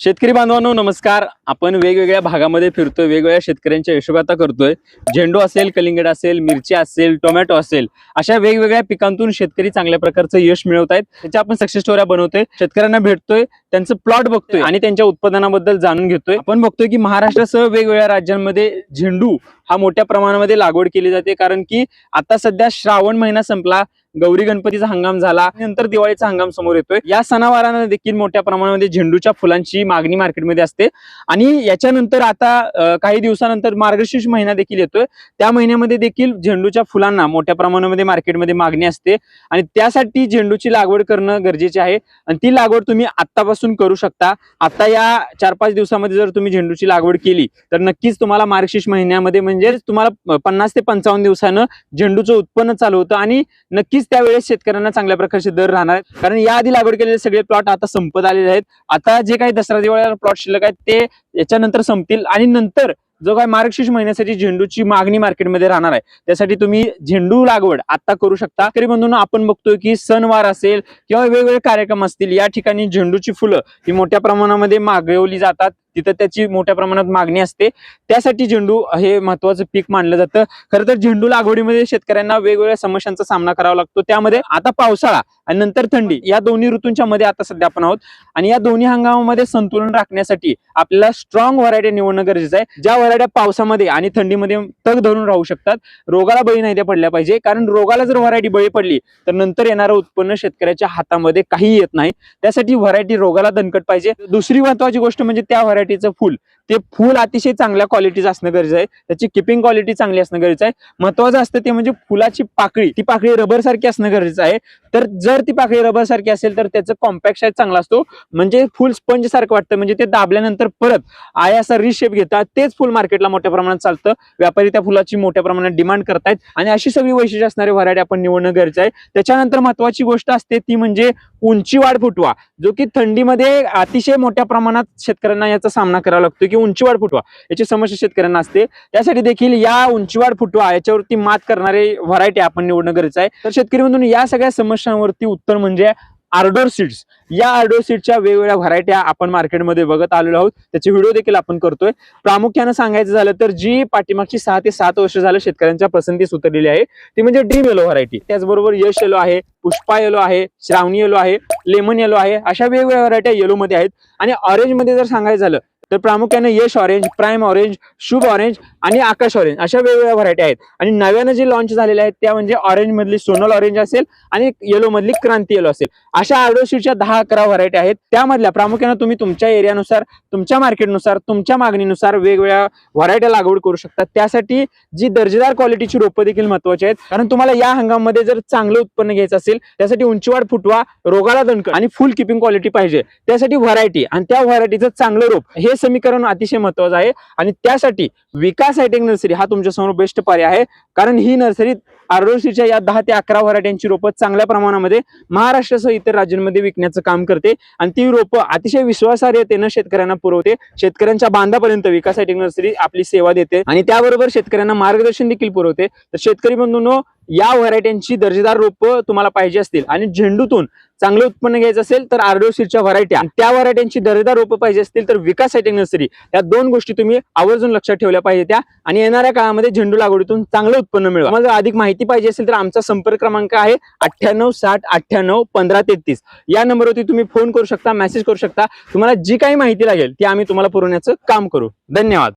शेतकरी बांधवांनो नमस्कार. आपण वेगवेगळ्या भागामध्ये फिरतोय वेगवेगळ्या शेतकऱ्यांच्या यशोगाथा करतोय. झेंडू असेल कलिंगड असेल मिरची असेल टोमॅटो असेल अशा वेगवेगळ्या पिकांतून शेतकरी चांगल्या प्रकारचं यश मिळवत आहेत. त्याच्या आपण सक्सेस स्टोऱ्या बनवतोय. शेतकऱ्यांना भेटतोय त्यांचं प्लॉट बघतोय आणि त्यांच्या उत्पादनाबद्दल जाणून घेतोय. आपण बघतोय की महाराष्ट्रासह वेगवेगळ्या राज्यांमध्ये झेंडू हा मोठ्या प्रमाणामध्ये लागवड केली जाते. कारण की आता सध्या श्रावण महिना संपला. गौरी गणपतीचा हंगाम झाला. नंतर दिवाळीचा हंगाम समोर येतोय. या सणावारांना देखील मोठ्या प्रमाणामध्ये झेंडूच्या फुलांची मागणी मार्केटमध्ये असते. आणि याच्यानंतर आता काही दिवसानंतर मार्गशीर्ष महिना देखील येतोय. त्या महिन्यामध्ये देखील झेंडूच्या फुलांना मोठ्या प्रमाणामध्ये मार्केटमध्ये मागणी असते. आणि त्यासाठी झेंडूची लागवड करणं गरजेचे आहे. आणि ती लागवड तुम्ही आत्तापासून करू शकता. आता या चार पाच दिवसामध्ये जर तुम्ही झेंडूची लागवड केली तर नक्कीच तुम्हाला मार्गशीर्ष महिन्यामध्ये म्हणजे तुम्हाला पन्नास ते पंचावन्न दिवसानं झेंडूचं उत्पन्न चालू होतं. आणि नक्कीच त्यावेळेस शेतकऱ्यांना चांगल्या प्रकारचे दर राहणार आहेत. कारण याआधी लागवड केलेले सगळे प्लॉट आता संपत आलेले आहेत. आता जे काही दसरा दिवाळी प्लॉट शिल्लक आहेत ते याच्यानंतर संपतील. आणि नंतर जो काय मार्गशीर्ष महिन्यासाठी झेंडूची मागणी मार्केटमध्ये राहणार आहे. त्यासाठी तुम्ही झेंडू लागवड आता करू शकता. तरी म्हणून आपण बघतोय की सणवार असेल किंवा वेगवेगळे कार्यक्रम असतील या ठिकाणी झेंडूची फुलं ही मोठ्या प्रमाणामध्ये मागवली जातात. तिथं त्याची मोठ्या प्रमाणात मागणी असते. त्यासाठी झेंडू हे महत्वाचं पीक मानलं जातं. खरं तर झेंडू लागवडीमध्ये शेतकऱ्यांना वेगवेगळ्या समस्यांचा सामना करावा लागतो. त्यामध्ये आता पावसाळा आणि नंतर थंडी या दोन्ही ऋतूंच्या मध्ये आता सध्या आपण आहोत. आणि या दोन्ही हंगामामध्ये संतुलन राखण्यासाठी आपल्याला स्ट्रॉंग व्हरायटी निवडणं गरजेचं आहे. ज्या व्हरायट्या पावसामध्ये आणि थंडीमध्ये तग धरून राहू शकतात रोगाला बळी नाही त्या पडल्या पाहिजे. कारण रोगाला जर व्हरायटी बळी पडली तर नंतर येणारं उत्पन्न शेतकऱ्याच्या हातामध्ये काही येत नाही. त्यासाठी व्हरायटी रोगाला दणकट पाहिजे. दुसरी महत्वाची गोष्ट म्हणजे त्या व्हरायटी व्हरायटीचं फुल. ते फूल अतिशय चांगल्या क्वालिटीचं असणं गरजेचं आहे. त्याची किपिंग क्वालिटी चांगली असणं गरजेचं आहे. महत्वाचं असतं ते म्हणजे फुलाची पाकळी ती पाकळी रबर सारखी असणं गरजेचं आहे. तर जर ती पाकळी रबर सारखी असेल तर त्याचं कॉम्पॅक्ट साईज चांगला असतो. म्हणजे फुल स्पंज सारखं वाटतं. म्हणजे ते दाबल्यानंतर परत आया असा रिशेप घेतात. तेच फुल मार्केटला मोठ्या प्रमाणात चालतं. व्यापारी त्या फुलाची मोठ्या प्रमाणात डिमांड करतायत. आणि अशी सगळी वैशिष्ट्य असणारी व्हरायटी आपण निवडणं गरजेचं आहे. त्याच्यानंतर महत्वाची गोष्ट असते ती म्हणजे उंची वाढ फुटवा जो की थंडीमध्ये अतिशय मोठ्या प्रमाणात शेतकऱ्यांना याचा सामना करावा लागतो की उंचीवाढ फुटवा याची समस्या शेतकऱ्यांना असते. त्यासाठी देखील या उंचीवाढ फुटवा याच्यावरती मात करणारे व्हरायटी आपण निवडणं गरजेचं आहे. तर शेतकरी म्हणून या सगळ्या समस्यांवरती उत्तर म्हणजे आर्डोर सीड्स या आर्डोर सीडच्या वेगवेगळ्या व्हरायट्या आपण मार्केटमध्ये बघत आलेलो आहोत. त्याचे व्हिडिओ देखील आपण करतोय. प्रामुख्यानं सांगायचं झालं तर जी पाठीमागची सहा ते सात वर्ष झालं शेतकऱ्यांच्या पसंतीस उतरलेली आहे ती म्हणजे ड्रीम येलो व्हरायटी त्याचबरोबर यश येलो आहे पुष्पा येलो आहे श्रावणी येलो आहे लेमन येलो आहे अशा वेगवेगळ्या व्हरायट्या येलो मध्ये आहेत. आणि ऑरेंजमध्ये जर सांगायचं झालं तर प्रामुख्याने Yash orange prime orange Shubh orange आणि आकाश ऑरेंज अशा वेगवेगळ्या व्हरायटी आहेत. आणि नव्यानं जे लॉन्च झालेल्या आहेत त्या म्हणजे ऑरेंज मधली सोनल ऑरेंज असेल आणि येलो मधली क्रांती येलो असेल. अशा आर्डोशीच्या दहा अकरा व्हरायटी आहेत. त्यामधल्या प्रामुख्याने तुम्ही तुमच्या एरियानुसार तुमच्या मार्केटनुसार तुमच्या मागणीनुसार वेगवेगळ्या व्हरायट्या लागवड करू शकता. त्यासाठी जी दर्जेदार क्वालिटीची रोपं देखील महत्वाची आहेत. कारण तुम्हाला या हंगामामध्ये जर चांगलं उत्पन्न घ्यायचं असेल त्यासाठी उंचीवाढ फुटवा रोगाला दणकट आणि फुल किपिंग क्वालिटी पाहिजे. त्यासाठी व्हरायटी आणि त्या व्हरायटीचं चांगलं रोप हे समीकरण अतिशय महत्वाचं आहे. आणि त्यासाठी विकास हायटेक नर्सरी हा तुमच्यासमोर बेस्ट पर्याय आहे. कारण ही नर्सरी आरडोसीच्या या दहा ते अकरा व्हरायट्यांची रोपं चांगल्या प्रमाणामध्ये महाराष्ट्रासह इतर राज्यांमध्ये विकण्याचं काम करते. आणि ती रोपं अतिशय विश्वासार्हतेनं शेतकऱ्यांना पुरवते. शेतकऱ्यांच्या बांधापर्यंत विकास हायटेक नर्सरी आपली सेवा देते. आणि त्याबरोबर शेतकऱ्यांना मार्गदर्शन देखील पुरवते. तर शेतकरी बंधूंनो या व्हरायट्यांची दर्जेदार रोपं तुम्हाला पाहिजे असतील. आणि झेंडूतून चांगलं उत्पन्न घ्यायचं असेल तर आर्डो व्हरायट्या. आणि त्या व्हरायट्यांची दर्जेदार रोपं पाहिजे असतील तर विकास हायटेक नर्सरी. या दोन गोष्टी तुम्ही आवर्जून लक्षात ठेवल्या पाहिजे त्या आणि येणाऱ्या काळामध्ये झेंडू लागवडीतून चांगलं उत्पन्न मिळवा. मला जर अधिक माहिती पाहिजे असेल तर आमचा संपर्क क्रमांक आहे अठ्ठ्याण्णव साठ अठ्ठ्याण्णव पंधरा तेहतीस. या नंबरवरती तुम्ही फोन करू शकता मेसेज करू शकता. तुम्हाला जी काही माहिती लागेल ती आम्ही तुम्हाला पुरवण्याचं काम करू. धन्यवाद.